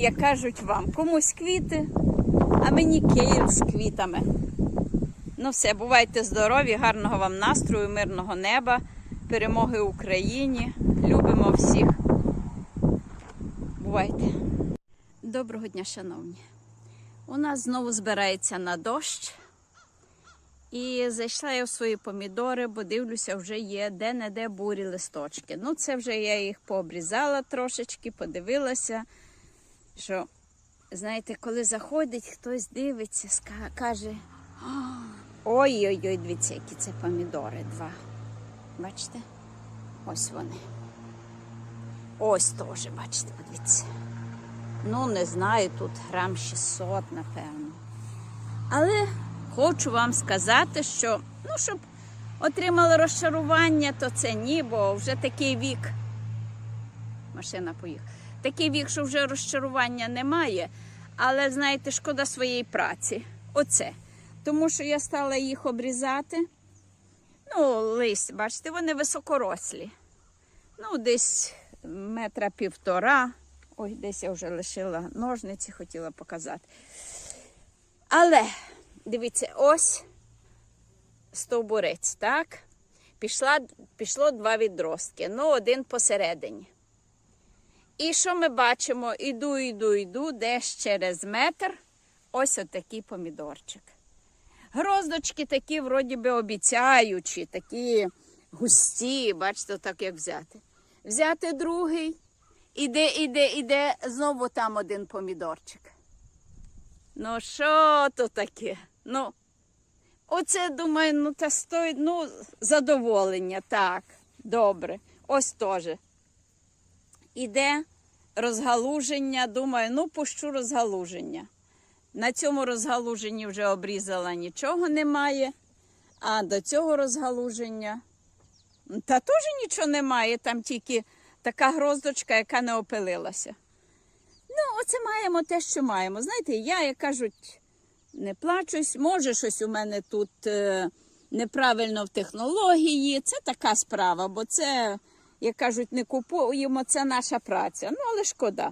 як кажуть вам, комусь квіти, а мені Київ з квітами. Ну все, бувайте здорові, гарного вам настрою, мирного неба, перемоги Україні. Любимо всіх. Бувайте. Доброго дня, шановні. У нас знову збирається на дощ. І зайшла я в свої помідори, бо дивлюся, вже є де-не-де бурі листочки. Ну, це вже я їх пообрізала трошечки, подивилася, що, знаєте, коли заходить, хтось дивиться, каже: ой-ой-ой, дивіться, які це помідори два. Бачите? Ось вони. Ось теж, бачите, подивіться. Ну, не знаю, тут грам 600, напевно. Але хочу вам сказати, що ну, щоб отримали розчарування, то це ні, бо вже такий вік. Машина поїхала. Такий вік, що вже розчарування немає. Але знаєте, шкода своєї праці. Оце. Тому що я стала їх обрізати. Ну, лист, бачите, вони високорослі. Ну, десь метра півтора. Ой, десь я вже лишила ножниці, хотіла показати. Але дивіться, ось стовбурець, так? Пішла, пішло два відростки, ну один посередині. І що ми бачимо? Іду, іду, іду, десь через метр ось отакий помідорчик. Гроздочки такі, вроді би, обіцяючі, такі густі, бачите, так як взяти. Взяти другий, іде, іде, іде, знову там один помідорчик. Ну, що то таке? Ну, оце думаю, ну та стоїть, ну, задоволення, так, добре. Ось теж. Іде розгалуження, думаю, ну, пущу розгалуження. На цьому розгалуженні вже обрізала нічого немає. А до цього розгалуження та теж нічого немає, там тільки така гроздочка, яка не опилилася. Ну, оце маємо те, що маємо. Знаєте, я, як кажуть, не плачусь. Може, щось у мене тут е, неправильно в технології. Це така справа, бо це, як кажуть, не купуємо, це наша праця. Ну, але шкода.